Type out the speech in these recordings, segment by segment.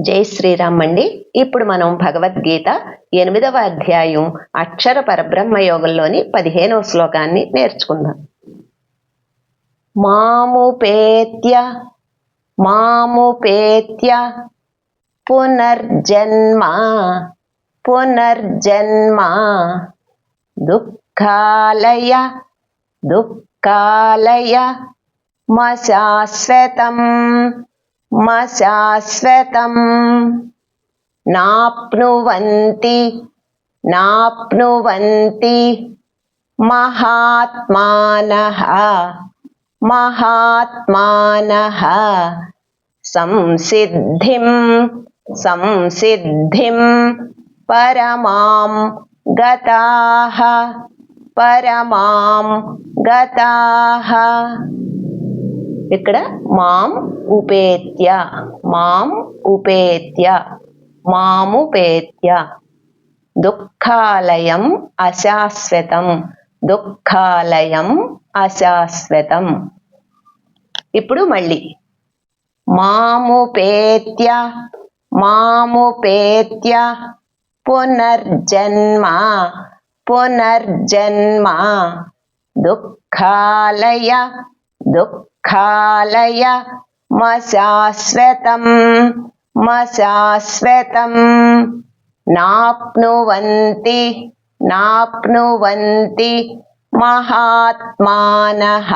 జై శ్రీరామ్ అండి. ఇప్పుడు మనం భగవద్గీత ఎనిమిదవ అధ్యాయం అక్షర పరబ్రహ్మ యోగంలోని పదిహేనవ శ్లోకాన్ని నేర్చుకుందాం. మాముపేత్య మాముపేత్య పునర్జన్మ పునర్జన్మ దుఃఖాలయ దుఃఖాలయ మశాశ్వతం మశాశ్వతం నాప్నువంతి నాప్నువంతి మహాత్మానః మహాత్మానః సంసిద్ధిం సంసిద్ధిం పరమాం గతాః పరమాం గతాః ఇక్కడ మాం ఉపేత్య మాం ఉపేత్య మాముపేత్య దుఃఖాలయం అశాశ్వతం దుఃఖాలయం అశాశ్వతం. ఇప్పుడు మళ్ళీ. మాముపేత్య మాముపేత్య పునర్జన్మ పునర్జన్మ. దుఃఖాలయ దుఃఖాలయ మశాశ్వతం మశాశ్వతం. నాప్నువంతి నాప్నువంతి మహాత్మానః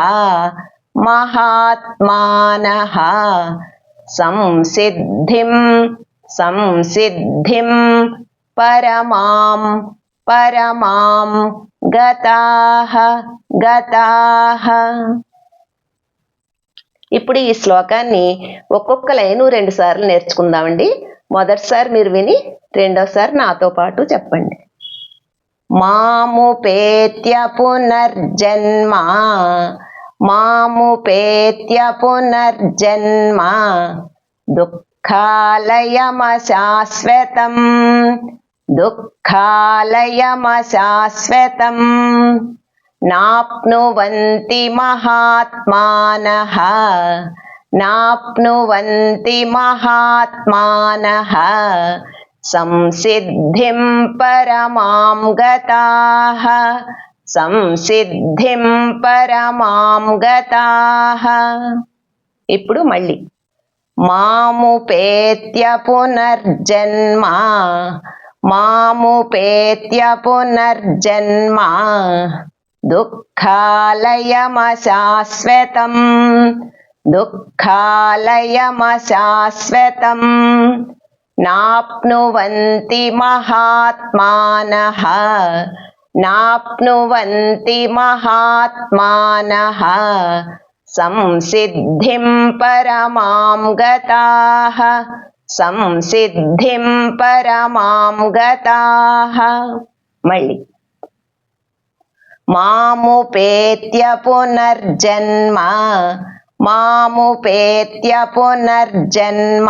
మహాత్మానః. సంసిద్ధిం సంసిద్ధిం. పరమాం పరమాం. గతాః గతాః. ఇప్పుడు ఈ శ్లోకాన్ని ఒక్కొక్క లైను రెండు సార్లు నేర్చుకుందామండి. మొదటిసారి మీరు విని రెండోసారి నాతో పాటు చెప్పండి. మాముపేత్య పునర్జన్మ మాముపేత్య పునర్జన్మ దుఃఖాలయమశాశ్వతం దుఃఖాలయమశాశ్వతం. నాప్నువంతి మహాత్మానః. నాప్నువంతి మహాత్మానః. సంసిద్ధిం పరమాం గతాః. సంసిద్ధిం పరమాం గతాః. ఇప్పుడు మళ్ళీ. మాముపేత్య పునర్జన్మ. మాముపేత్య పునర్జన్మ. దుఃఖాలయమశాశ్వతం. దుఃఖాలయమశాశ్వతం. నాప్నువంతి మహాత్మాన. నాప్నువంతి మహాత్మాన. సంసిద్ధిం పరమాం గతాః. సంసిద్ధిం పరమాం గతాః. మళ్ళీ. మాముపేత్య పునర్జన్మ మాముపేత్య పునర్జన్మ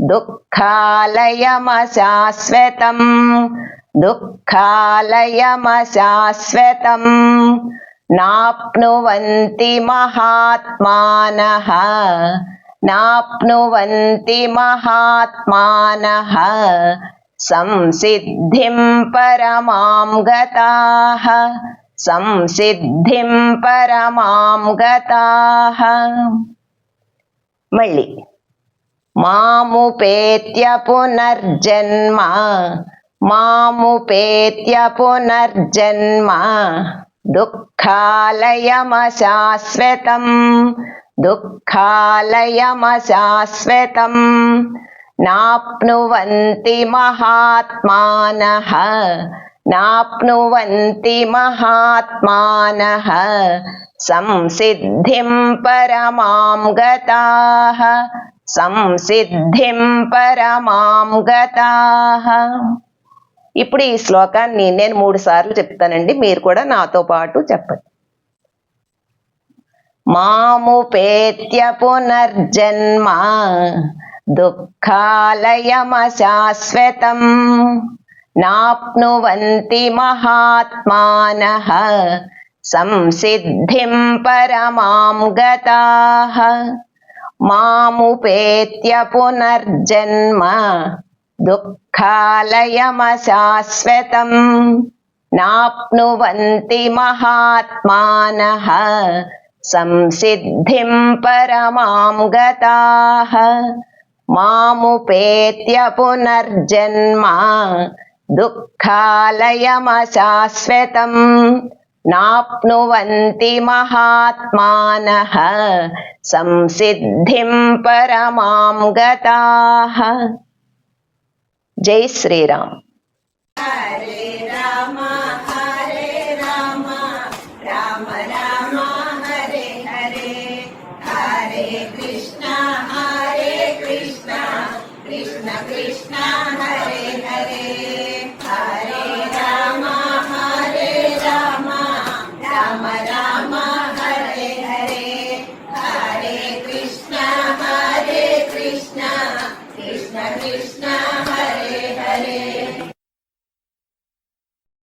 దుఃఖాలయమశాశ్వతం దుఃఖాలయమశాశ్వతం. నాప్నువంతి మహాత్మానః నాప్నువంతి మహాత్మానః సంసిద్ధిం పరమాం గతాః సంసిద్ధిం పరమాం గతాః మళ్ళీ మాముపేత్య పునర్జన్మ మాముపేత్య పునర్జన్మ దుఃఖాలయమశాశ్వతం దుఃఖాలయమశాశ్వతం నాప్నువంతి మహాత్మానః. నాప్నువంతి మహాత్మానః. సంసిద్ధిం పరమాం గతాః. సంసిద్ధిం పరమాం గతాః. ఇప్పుడు ఈ శ్లోకాన్ని నేను మూడు సార్లు చెప్తానండి. మీరు కూడా నాతో పాటు చెప్పండి. మాముపేత్య పునర్జన్మ. దుఃఖాలయమశాశ్వతం. నాప్నువంతి మహాత్మానః సంసిద్ధిం పరమాం గతాః. మాముపేత్య పునర్జన్మ దుఃఖాలయమశాశ్వతం. నాప్నువంతి మహాత్మానః సంసిద్ధిం పరమాం గతాః. మాముపేత్య పునర్జన్మ దుఃఖాలయమశాశ్వతం. నాప్నువంతి మహాత్మాన సంసిద్ధిం పరమాం గతాః. జై శ్రీరామ్. Krishna Hare